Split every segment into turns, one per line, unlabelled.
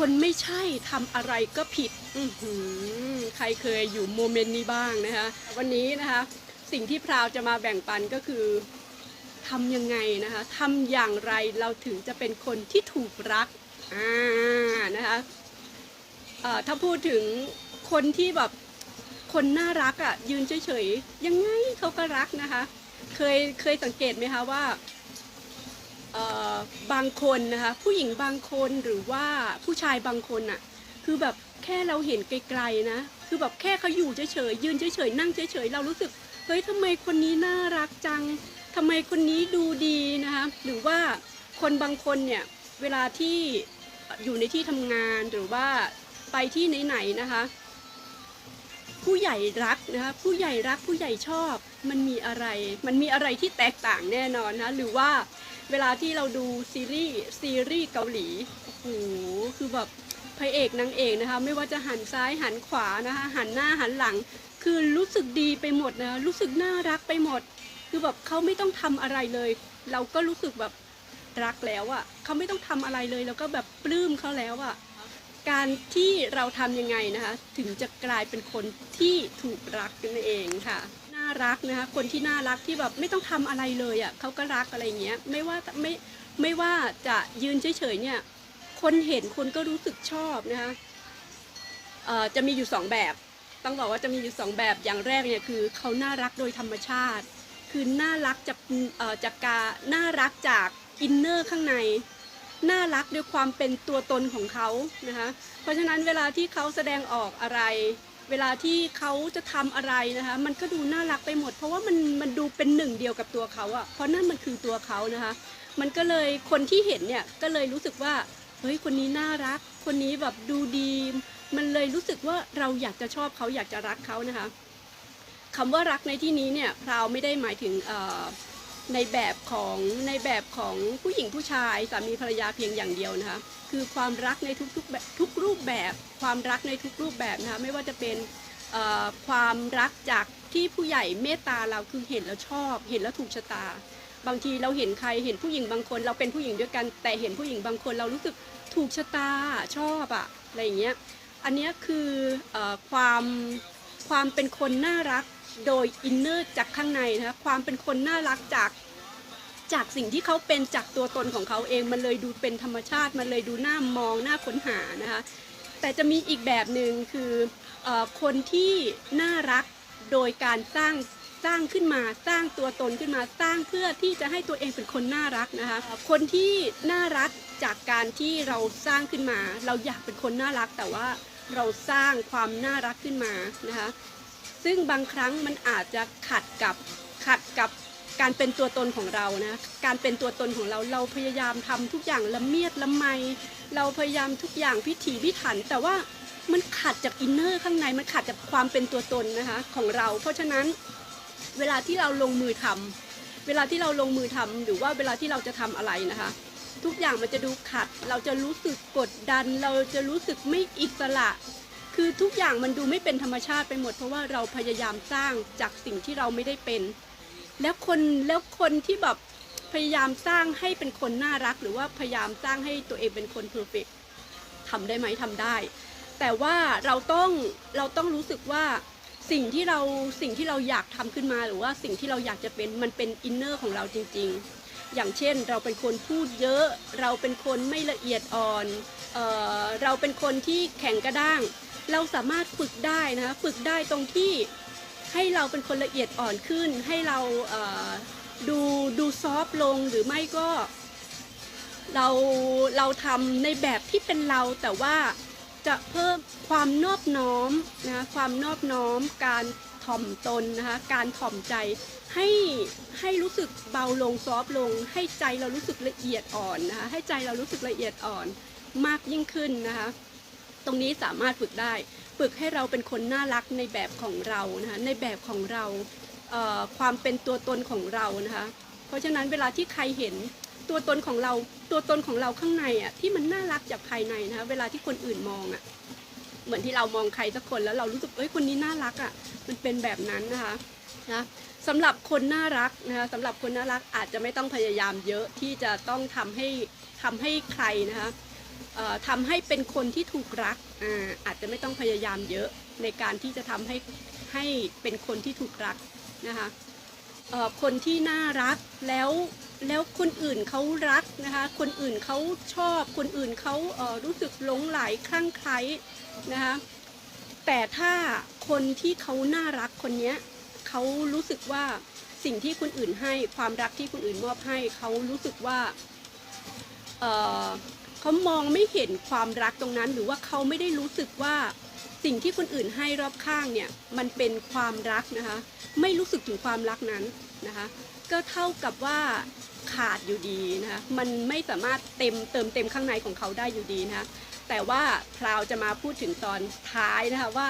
คนไม่ใช่ทำอะไรก็ผิดใครเคยอยู่โมเมนต์นี้บ้างนะคะ วันนี้นะคะ สิ่งที่พราวจะมาแบ่งปันก็คือทำยังไงนะคะทำอย่างไรเราถึงจะเป็นคนที่ถูกรักอ่านะคะถ้าพูดถึงคนที่แบบคนน่ารักอะ่ะยืนเฉยๆยังไงเขาก็รักนะคะ เคยเคยสังเกตไหมคะว่า บางคนนะคะผู้หญิงบางคนหรือว่าผู้ชายบางคนอะคือแบบแค่เราเห็นไกลๆนะ คือแบบแค่เขาอยู่เฉยๆยืนเฉยๆนั่งเฉยๆเรารู้สึกเฮ้ยทำไมคนนี้น่ารักจังทำไมคนนี้ดูดีนะคะหรือว่าคนบางคนเนี่ยเวลาที่อยู่ในที่ทำงานหรือว่าไปที่ไหนๆนะคะ ผู้ใหญ่รักนะคะผู้ใหญ่รักผู้ใหญ่ชอบ มันมีอะไร มันมีอะไรที่แตกต่างแน่นอนนะหรือว่า เวลาที่เราดูซีรีส์ซีรีส์เกาหลีโอ้โหคือแบบพระเอกนางเอกนะคะ ไม่ว่าจะหันซ้ายหันขวานะคะหันหน้าหันหลัง คือรู้สึกดีไปหมดนะรู้สึกน่ารักไปหมด คือแบบเขาไม่ต้องทำอะไรเลย เราก็รู้สึกแบบรักแล้วอะ่ะเขาไม่ต้องทำอะไรเลยเราก็แบบปลื้มเขาแล้วอะ่ะการที่เราทำยังไงนะคะ ถึงจะกลายเป็นคนที่ถูกรักนั่นเองค่ะ น่ารักนะคะคนที่น่ารักที่แบบไม่ต้องทำอะไรเลยอะ่ะเขาก็รักอะไรเงี้ยไม่ว่าไม่ไม่ว่าจะยืนเฉยๆเนี่ยคนเห็นคนก็รู้สึกชอบนะคะเอ่อจะมีอยู่สองแบบต้องบอกว่าจะมีอยู่สองแบบอย่างแรกเนี่ยคือเขาน่ารักโดยธรรมชาติ คือน่ารักจากเอ่อจากกาน่ารักจากอินเนอร์ข้างในน่ารักด้วยความเป็นตัวตนของเขานะคะเพราะฉะนั้นเวลาที่เขาแสดงออกอะไร เวลาที่เขาจะทำอะไรนะคะ มันก็ดูน่ารักไปหมด เพราะว่ามันมันดูเป็นหนึ่งเดียวกับตัวเขาอะเพราะนั่นมันคือตัวเขานะคะ มันก็เลยคนที่เห็นเนี่ยก็เลยรู้สึกว่าเฮ้ยคนนี้น่ารัก คนนี้แบบดูดี มันเลยรู้สึกว่าเราอยากจะชอบเขาอยากจะรักเขานะคะคำว่ารักในที่นี้เนี่ยพราวไม่ได้หมายถึงเอ่อ ในแบบของในแบบของผู้หญิงผู้ชายสามีภรรยาเพียงอย่างเดียวนะคะคือความรักในทุกๆแบบทุกรูปแบบ ความรักในทุกรูปแบบนะคะไม่ว่าจะเป็นความรักจากที่ผู้ใหญ่เมตตาเราคือเห็นแล้วชอบ เห็นแล้วถูกชะตา บางทีเราเห็นใครเห็นผู้หญิงบางคน เราเป็นผู้หญิงด้วยกัน แต่เห็นผู้หญิงบางคนเรารู้สึกถูกชะตาชอบอะอะไรอย่างเงี้ยอันนี้คืออความความเป็นคนน่ารัก โดยอินเนอร์จากข้างในนะคะความเป็นคนน่ารักจากจากสิ่งที่เขาเป็นจากตัวตนของเขาเองมันเลยดูเป็นธรรมชาติ มันเลยดูน่ามองน่าค้นหานะคะแต่จะมีอีกแบบหนึ่งคือเออคนที่น่ารักโดยการสร้างสร้างขึ้นมาสร้างตัวตนขึ้นมาสร้างเพื่อที่จะให้ตัวเองเป็นคนน่ารักนะคะคนที่น่ารักจากการที่เราสร้างขึ้นมา เราอยากเป็นคนน่ารักแต่ว่าเราสร้างความน่ารักขึ้นมานะคะ ซึ่งบางครั้งมันอาจจะขัดกับขัดกับการเป็นตัวตนของเรานะ การเป็นตัวตนของเราเราพยายามทำทุกอย่างละเมียดละไม เราพยายามทุกอย่างพิถีพิถัน แต่ว่ามันขัดจากอินเนอร์ข้างในมันขัดจากความเป็นตัวตนนะคะของเรา เพราะฉะนั้นเวลาที่เราลงมือทำเวลาที่เราลงมือทำหรือว่าเวลาที่เราจะทำอะไรนะคะ ทุกอย่างมันจะดูขัด เราจะรู้สึกกดดัน เราจะรู้สึกไม่อิสระ คือทุกอย่างมันดูไม่เป็นธรรมชาติไปหมด เพราะว่าเราพยายามสร้างจากสิ่งที่เราไม่ได้เป็น แล้วคนแล้วคนที่แบบพยายามสร้างให้เป็นคนน่ารัก หรือว่าพยายามสร้างให้ตัวเองเป็นคนเพอร์เฟกทำได้ไหมทำได้ แต่ว่าเราต้องเราต้องรู้สึกว่าสิ่งที่เราสิ่งที่เราอยากทำขึ้นมาหรือว่าสิ่งที่เราอยากจะเป็นมันเป็นอินเนอร์ของเราจริง ๆ อย่างเช่นเราเป็นคนพูดเยอะ เราเป็นคนไม่ละเอียดอ่อนเออเราเป็นคนที่แข็งกระด้าง เราสามารถฝึกได้นะคะฝึกได้ตรงที่ให้เราเป็นคนละเอียดอ่อนขึ้น ให้เราเดูดูซอฟต์ลงหรือไม่ก็ เราเราทำในแบบที่เป็นเราแต่ว่าจะเพิ่มความนอบน้อมนะคะความนอบน้อม การถ่อมตนนะคะการถ่อมใจให้ให้รู้สึกเบาลงซอฟต์ลง ให้ใจเรารู้สึกละเอียดอ่อนนะคะให้ใจเรารู้สึกละเอียดอ่อนมากยิ่งขึ้นนะคะ ตรงนี้สามารถฝึกได้ ฝึกให้เราเป็นคนน่ารักในแบบของเรานะคะในแบบของเราเความเป็นตัวตนของเรานะคะเพราะฉะนั้นเวลาที่ใครเห็นตัวตนของเราตัวตนของเราข้างในอะที่มันน่ารักจากภายในนะคะเวลาที่คนอื่นมองอะเหมือนที่เรามองใครสักคนแล้วเรารู้สึกเอ้ยคนนี้น่ารักอะมันเป็นแบบนั้นนะคะนะสำหรับคนน่ารักนะคะสำหรับคนน่ารักอาจจะไม่ต้องพยายามเยอะที่จะต้องทำให้ทำให้ใครนะคะ ทำให้เป็นคนที่ถูกรักอาอาจจะไม่ต้องพยายามเยอะในการที่จะทำให้ให้เป็นคนที่ถูกรักนะคะคนที่น่ารักแล้วแล้วคนอื่นเขารักนะคะคนอื่นเขาชอบคนอื่นเขาเรู้สึกหลงไหลคลั่งไคล้นะคะแต่ถ้าคนที่เขาน่ารักคนนี้เขารู้สึกว่าสิ่งที่คนอื่นให้ความรักที่คนอื่นมอบให้เขารู้สึกว่า เขามองไม่เห็นความรักตรงนั้น หรือว่าเขาไม่ได้รู้สึกว่าสิ่งที่คนอื่นให้รอบข้างเนี่ยมันเป็นความรักนะคะ ไม่รู้สึกถึงความรักนั้นนะคะ ก็เท่ากับว่าขาดอยู่ดีนะคะมันไม่สามารถเต็มเติมเต็มข้างในของเขาได้อยู่ดีนะคะแต่ว่าพราวจะมาพูดถึงตอนท้ายนะคะว่า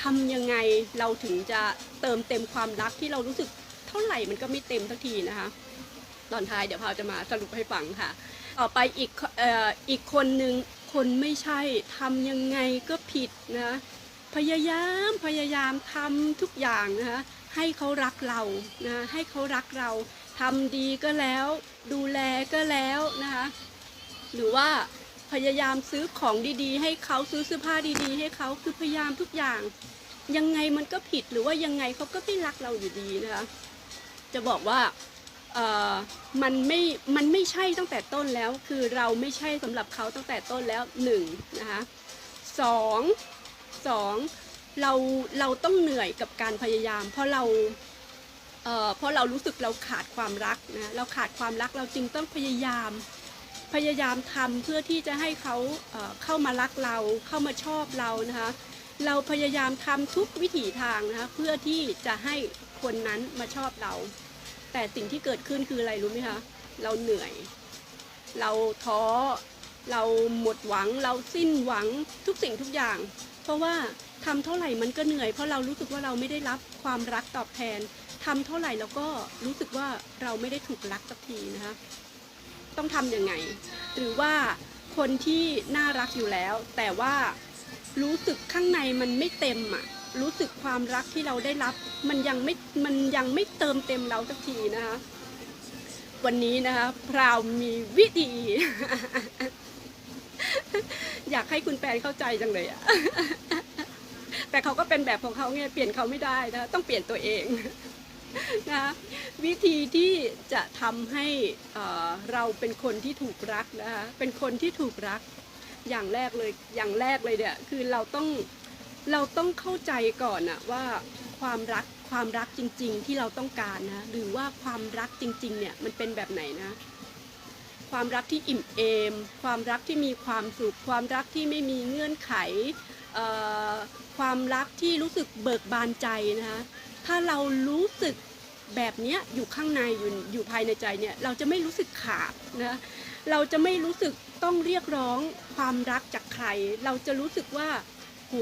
ทำยังไงเราถึงจะเติมเต็มความรักที่เรารู้สึกเท่าไหร่มันก็ไม่เต็มสักทีนะคะ ตอนท้ายเดี๋ยวพราวจะมาสรุปให้ฟังค่ะ ต่อไปอีกเอ่ออีกคนหนึ่งคนไม่ใช่ทำยังไงก็ผิดนะพยายามพยายามทำทุกอย่างนะคะให้เขารักเรานะให้เขารักเราทำดีก็แล้ว ดูแลก็แล้วนะคะหรือว่าพยายามซื้อของดีๆ ให้เขาซื้อเสื้อผ้าดีๆ ให้เขาคือพยายามทุกอย่าง ยังไงมันก็ผิดหรือว่ายังไงเขาก็ไม่รักเราอยู่ดีนะคะจะบอกว่า มันไม่ มันไม่ใช่ตั้งแต่ต้นแล้ว คือเราไม่ใช่สำหรับเขาตั้งแต่ต้นแล้วหนึ่งนะคะสองสองเราเราต้องเหนื่อยกับการพยายาม เพราะเราเเพราะเรารู้สึกเราขาดความรักนะเราขาดความรักเราจึงต้องพยายามพยายามทำเพื่อที่จะให้เขาเเข้ามารักเราเข้ามาชอบเรานะคะเราพยายามทำทุกวิถีทางนะคะเพื่อที่จะให้คนนั้นมาชอบเรา แต่สิ่งที่เกิดขึ้นคืออะไรรู้ไหมคะ เราเหนื่อย เราท้อ เราหมดหวัง เราสิ้นหวังทุกสิ่งทุกอย่าง เพราะว่าทำเท่าไหร่มันก็เหนื่อย เพราะเรารู้สึกว่าเราไม่ได้รับความรักตอบแทนทำเท่าไหร่เราก็รู้สึกว่าเราไม่ได้ถูกรักสักทีนะคะ ต้องทำยังไง หรือว่าคนที่น่ารักอยู่แล้ว แต่ว่ารู้สึกข้างในมันไม่เต็มอะ รู้สึกความรักที่เราได้รับ มันยังไม่มันยังไม่เติมเต็มเราสักทีนะคะ วันนี้นะคะพราวมีวิธี อยากให้คุณแปนเข้าใจจังเลยอะแต่เขาก็เป็นแบบของเขาไงเปลี่ยนเขาไม่ได้นะต้องเปลี่ยนตัวเองนะคะวิธีที่จะทำให้เอ่อเราเป็นคนที่ถูกรักนะคะเป็นคนที่ถูกรักอย่างแรกเลยอย่างแรกเลยเนี่ยคือเราต้อง เราต้องเข้าใจก่อนอะว่าความรักความรักจริง ๆ ที่เราต้องการนะหรือว่าความรักจริง ๆ เนี่ยมันเป็นแบบไหนนะ ความรักที่อิ่มเอม ความรักที่มีความสุข ความรักที่ไม่มีเงื่อนไข ความรักที่รู้สึกเบิกบานใจนะคะถ้าเรารู้สึกแบบนี้อยู่ข้างในอยู่อยู่ภายในใจเนี่ยเราจะไม่รู้สึกขาดนะเราจะไม่รู้สึกต้องเรียกร้องความรักจากใคร เราจะรู้สึกว่า ห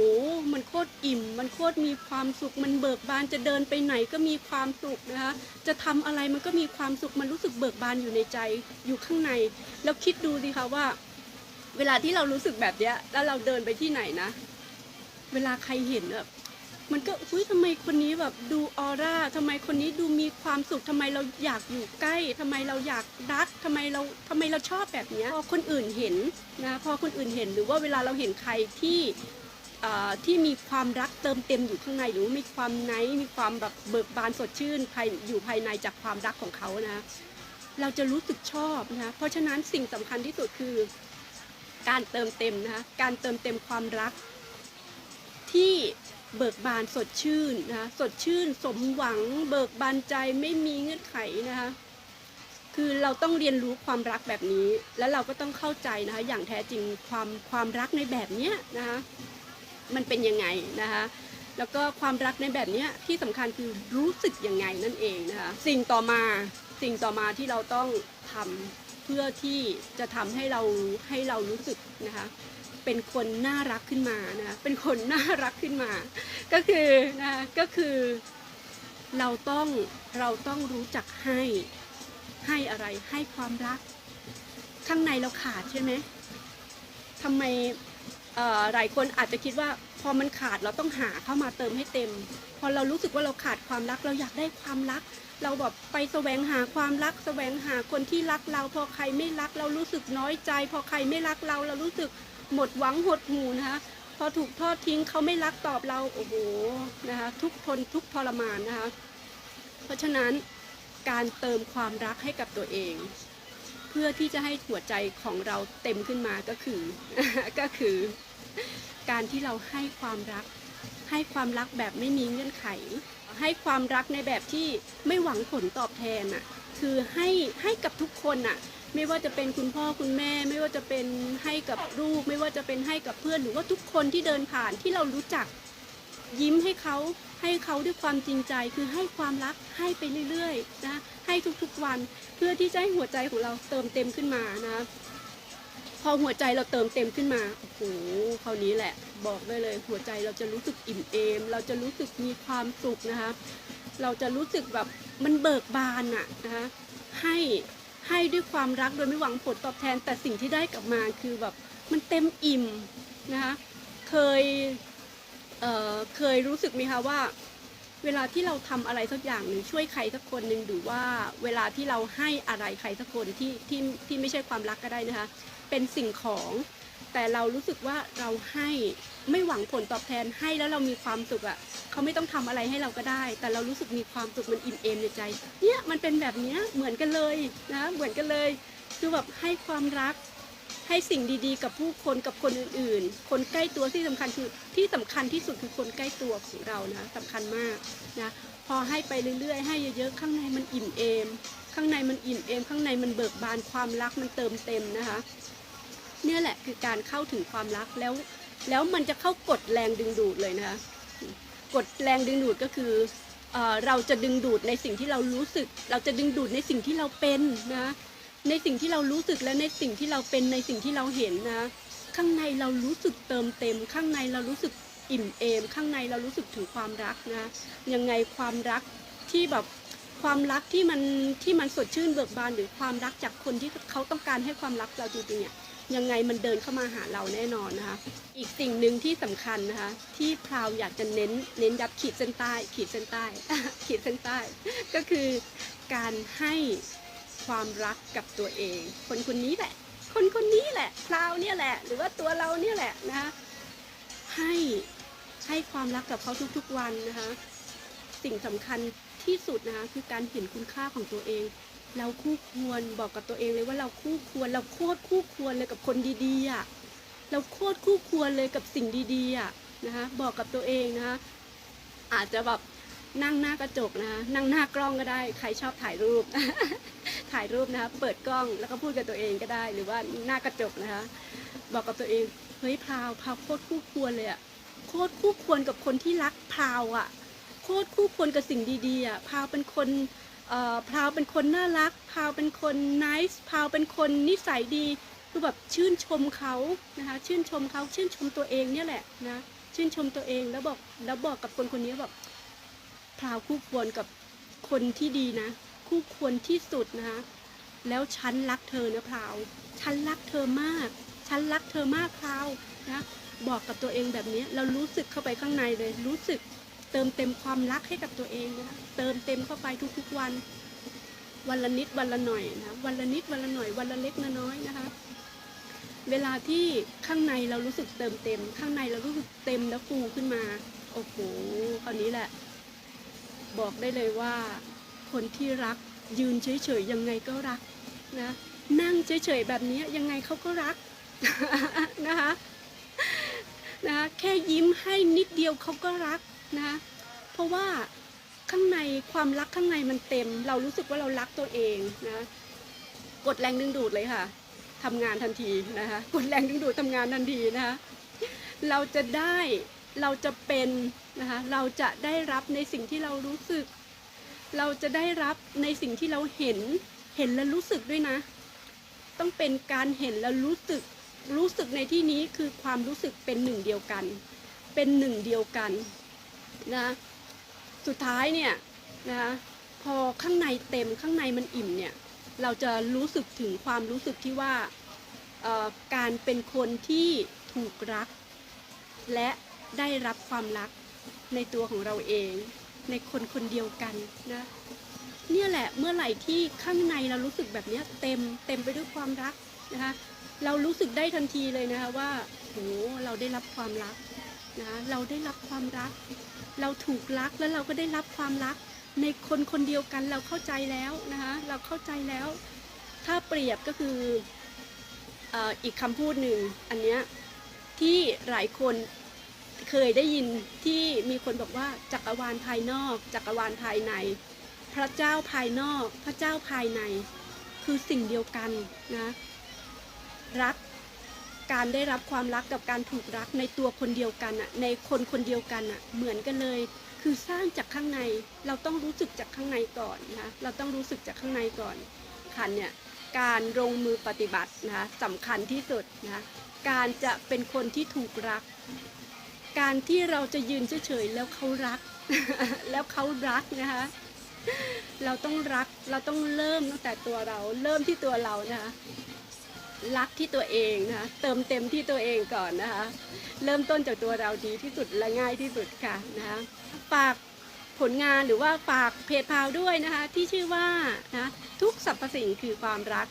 มันโคตรอิ่ม มันโคตรมีความสุข มันเบิกบานจะเดินไปไหนก็มีความสุขนะคะ จะทำอะไรมันก็มีความสุข มันรู้สึกเบิกบานอยู่ในใจอยู่ข้างใน แล้วคิดดูสิคะว่า เวลาที่เรารู้สึกแบบเนี้ย แล้วเราเดินไปที่ไหนนะ เวลาใครเห็นแบบมันก็อุ้ยทำไมคนนี้แบบดูออร่าทำไมคนนี้ดูมีความสุขทำไมเราอยากอยู่ใกล้ทำไมเราอยากรักทำไมเราทำไมเราชอบแบบนี้พอคนอื่นเห็นนะพอคนอื่นเห็นหรือว่าเวลาเราเห็นใครที่ ที่มีความรักเติมเต็มอยู่ข้างในหรือมีความไนท์มีความแบบเบิกบานสดชื่นภายอยู่ภายในจากความรักของเขานะ เราจะรู้สึกชอบนะเพราะฉะนั้นสิ่งสำคัญที่สุดคือการเติมเต็มนะคะการเติมเต็มความรัก ที่เบิกบานสดชื่นนะคะสดชื่นสมหวัง เบิกบานใจไม่มีเงื่อนไขนะคะคือเราต้องเรียนรู้ความรักแบบนี้ แล้วเราก็ต้องเข้าใจนะคะอย่างแท้จริงความความรักในแบบเนี้ยนะคะ มันเป็นยังไงนะคะแล้วก็ความรักในแบบนี้ที่สำคัญคือรู้สึกยังไงนั่นเองนะคะสิ่งต่อมาสิ่งต่อมาที่เราต้องทำเพื่อที่จะทำให้เราให้เรารู้สึกนะคะเป็นคนน่ารักขึ้นมานะคะเป็นคนน่ารักขึ้นมา ก็คือนะคะก็คือเราต้องเราต้องรู้จักให้ให้อะไรให้ความรัก ข้างในเราขาดใช่ไหมทำไม หลายคนอาจจะคิดว่าพอมันขาดเราต้องหาเข้ามาเติมให้เต็ม พอเรารู้สึกว่าเราขาดความรักเราอยากได้ความรัก เราแบบไปแสวงหาความรัก แสวงหาคนที่รักเรา พอใครไม่รัก เรารู้สึกน้อยใจ พอใครไม่รักเรา เรารู้สึกหมดหวังหดหูนะคะพอถูกทอดทิ้งเขาไม่รักตอบเราโอ้โหนะคะทุกทนทุกทรมานนะคะเพราะฉะนั้นการเติมความรักให้กับตัวเอง เพื่อที่จะให้หัวใจของเราเต็มขึ้นมาก็คือ ก็คือ การที่เราให้ความรัก ให้ความรักแบบไม่มีเงื่อนไข ให้ความรักในแบบที่ไม่หวังผลตอบแทนอะคือให้ให้กับทุกคนอะไม่ว่าจะเป็นคุณพ่อคุณแม่ ไม่ว่าจะเป็นให้กับลูก ไม่ว่าจะเป็นให้กับเพื่อนหรือว่าทุกคนที่เดินผ่านที่เรารู้จัก ยิ้มให้เขาให้เขาด้วยความจริงใจคือให้ความรักให้ไปเรื่อยๆนะให้ทุกๆวันเพื่อที่จะให้หัวใจของเราเติมเต็มขึ้นมานะพอหัวใจเราเติมเต็มขึ้นมาโอ้โหคราวนี้แหละ บอกได้เลยหัวใจเราจะรู้สึกอิ่มเอม เราจะรู้สึกมีความสุขนะคะ เราจะรู้สึกแบบมันเบิกบานอะนะคะให้ให้ด้วยความรักโดยไม่หวังผลตอบแทนแต่สิ่งที่ได้กลับมาคือแบบมันเต็มอิ่มนะคะเคย เเคยรู้สึกไหมคะว่า เวลาที่เราทำอะไรสักอย่างหนึ่งช่วยใครสักคนหนึ่งหรือว่าเวลาที่เราให้อะไรใครสักคนที่ที่ที่ไม่ใช่ความรักก็ได้นะคะ เป็นสิ่งของ แต่เรารู้สึกว่าเราให้ไม่หวังผลตอบแทนให้แล้วเรามีความสุขอะ่ะเขาไม่ต้องทำอะไรให้เราก็ได้ แต่เรารู้สึกมีความสุขมันอิ่มเอมในใจ เนี่ยมันเป็นแบบเนี้ยเหมือนกันเลยนะเหมือนกันเลยคือแบบให้ความรัก ให้สิ่งดีๆ กับผู้คนกับคนอื่นๆ คนใกล้ตัวที่สำคัญคือที่สำคัญที่สุดคือคนใกล้ตัวของเรานะสำคัญมากนะพอให้ไปเรื่อยๆ ให้เยอะๆข้างในมันอิ่มเอม ข้างในมันอิ่มเอม ข้างในมันเบิกบานความรักมันเติมเต็มนะคะเนี่ยแหละคือการเข้าถึงความรักแล้วแล้วมันจะเข้ากดแรงดึงดูดเลยนะคะกดแรงดึงดูดก็คือเออเราจะดึงดูดในสิ่งที่เรารู้สึก เราจะดึงดูดในสิ่งที่เราเป็นนะ ในสิ่งที่เรารู้สึกและในสิ่งที่เราเป็นในสิ่งที่เราเห็นนะ ข้างในเรารู้สึกเติมเต็ม ข้างในเรารู้สึกอิ่มเอม ข้างในเรารู้สึกถึงความรักนะยังไงความรักที่แบบความรักที่มันที่มันสดชื่นเบิกบานหรือความรักจากคนที่เขาต้องการให้ความรักเราจริงๆเนี่ยยังไงมันเดินเข้ามาหาเราแน่นอนนะคะ อีกสิ่งหนึ่งที่สำคัญนะคะ ที่พราวอยากจะเน้นเน้นยับขีดเส้นใต้ ขีดเส้นใต้ ขีดเส้นใต้ ก็คือการให้ ความรักกับตัวเอง คนคนนี้แหละ คนคนนี้แหละพราวเนี่ยแหละ หรือว่าตัวเราเนี่ยแหละนะคะให้ให้ความรักกับเขาทุกๆวันนะคะ สิ่งสำคัญที่สุดนะคะคือการเห็นคุณค่าของตัวเอง เราคู่ควรบอกกับตัวเองเลยว่าเราคู่ควร เราโคตรคู่ควรเลยกับคนดีๆอะเราโคตรคู่ควรเลยกับสิ่งดีๆอะนะคะบอกกับตัวเองนะคะอาจจะแบบ นั่งหน้ากระจกนะคะนั่งหน้ากล้องก็ได้ ใครชอบถ่ายรูป ถ่ายรูปนะคะ เปิดกล้องแล้วก็พูดกับตัวเองก็ได้ หรือว่าหน้ากระจกนะคะ บอกกับตัวเอง เฮ้ยพราวพราวโคตรคู่ควรเลยอะโคตรคู่ควรกับคนที่รักพราวอะโคตรคู่ควรกับสิ่งดีๆอะพราวเป็นคนพราวเป็นคนน่ารัก พราวเป็นคนนิสพราวเป็นคนนิสัยดีคือแบบชื่นชมเขานะคะ ชื่นชมเขาชื่นชมตัวเองเนี่ยแหละนะ ชื่นชมตัวเองแล้วบอกแล้วบอกกับคนคนนี้แบบ พราวคู่ควรกับคนที่ดีนะ คู่ควรที่สุดนะคะ แล้วฉันรักเธอนะพราว ฉันรักเธอมาก ฉันรักเธอมากพราวนะบอกกับตัวเองแบบนี้เรารู้สึกเข้าไปข้างในเลย รู้สึกเติมเต็มความรักให้กับตัวเองนะเติมเต็มเข้าไปทุกๆวัน วันละนิดวันละหน่อยนะวันละนิดวันละหน่อยวันละเล็กละน้อยนะคะเวลาที่ข้างในเรารู้สึกเติมเต็ม ข้างในเรารู้สึกเต็มแล้วฟูขึ้นมา โอ้โหคราวนี้แหละ บอกได้เลยว่า คนที่รักยืนเฉยๆยังไงก็รักนะนั่งเฉยๆแบบนี้ยังไงเขาก็รักนะคะนะแค่ยิ้มให้นิดเดียวเขาก็รักนะคะเพราะว่าข้างในความรักข้างในมันเต็ม เรารู้สึกว่าเรารักตัวเองนะกดแรงดึงดูดเลยค่ะทำงานทันทีนะคะกดแรงดึงดูดทำงานทันทีนะคะเราจะได้ เราจะเป็นนะคะเราจะได้รับในสิ่งที่เรารู้สึก เราจะได้รับในสิ่งที่เราเห็นเห็นแล้วรู้สึกด้วยนะ ต้องเป็นการเห็นแล้วรู้สึกรู้สึกในที่นี้คือความรู้สึกเป็นหนึ่งเดียวกัน เป็นหนึ่งเดียวกันนะสุดท้ายเนี่ยนะคะพอข้างในเต็มข้างในมันอิ่มเนี่ยเราจะรู้สึกถึงความรู้สึกที่ว่าการเป็นคนที่ถูกรักและ ได้รับความรักในตัวของเราเอง ในคนคนเดียวกันนะเนี่ยแหละเมื่อไหร่ที่ข้างในเรารู้สึกแบบนี้เต็มเต็มไปด้วยความรักนะคะเรารู้สึกได้ทันทีเลยนะคะว่าโหเราได้รับความรักนะเราได้รับความรัก เราถูกรักแล้วเราก็ได้รับความรัก ในคนคนเดียวกันเราเข้าใจแล้วนะคะเราเข้าใจแล้ว ถ้าเปรียบก็คือออีกคำพูดหนึ่งอันเนี้ยที่หลายคน เคยได้ยินที่มีคนบอกว่าจักรวาลภายนอก จักรวาลภายใน พระเจ้าภายนอก พระเจ้าภายใน คือสิ่งเดียวกันนะรักการได้รับความรักกับการถูกรักในตัวคนเดียวกันอะในคนคนเดียวกันอะเหมือนกันเลย คือสร้างจากข้างในเราต้องรู้สึกจากข้างในก่อนนะเราต้องรู้สึกจากข้างในก่อนขันเนี่ยการลงมือปฏิบัตินะสำคัญที่สุดนะการจะเป็นคนที่ถูกรัก การที่เราจะยืนเฉยๆแล้วเขารัก แล้วเขารักนะคะ เราต้องรักเราต้องเริ่มตั้งแต่ตัวเรา เริ่มที่ตัวเรานะคะรักที่ตัวเองนะคะเติมเต็มที่ตัวเองก่อนนะคะ เริ่มต้นจากตัวเราดีที่สุดและง่ายที่สุดค่ะนะคะฝากผลงานหรือว่าฝากเพจพาวด้วยนะคะ ที่ชื่อว่านะทุกสรรพสิ่งคือความรัก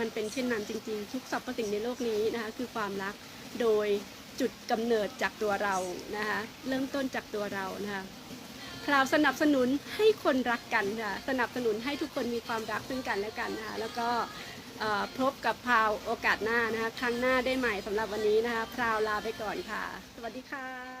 มันเป็นเช่นนั้นจริง ๆ ทุกสรรพสิ่งในโลกนี้นะคะ คือความรักโดย จุดกำเนิดจากตัวเรานะคะเริ่มต้นจากตัวเรานะคะพราวสนับสนุนให้คนรักกันค่ะสนับสนุนให้ทุกคนมีความรักซึ่งกันและกันนะคะแล้วก็เอ่อพบกับพราวโอกาสหน้านะคะครั้งหน้าได้ใหม่สำหรับวันนี้นะคะพราวลาไปก่อนค่ะ สวัสดีค่ะ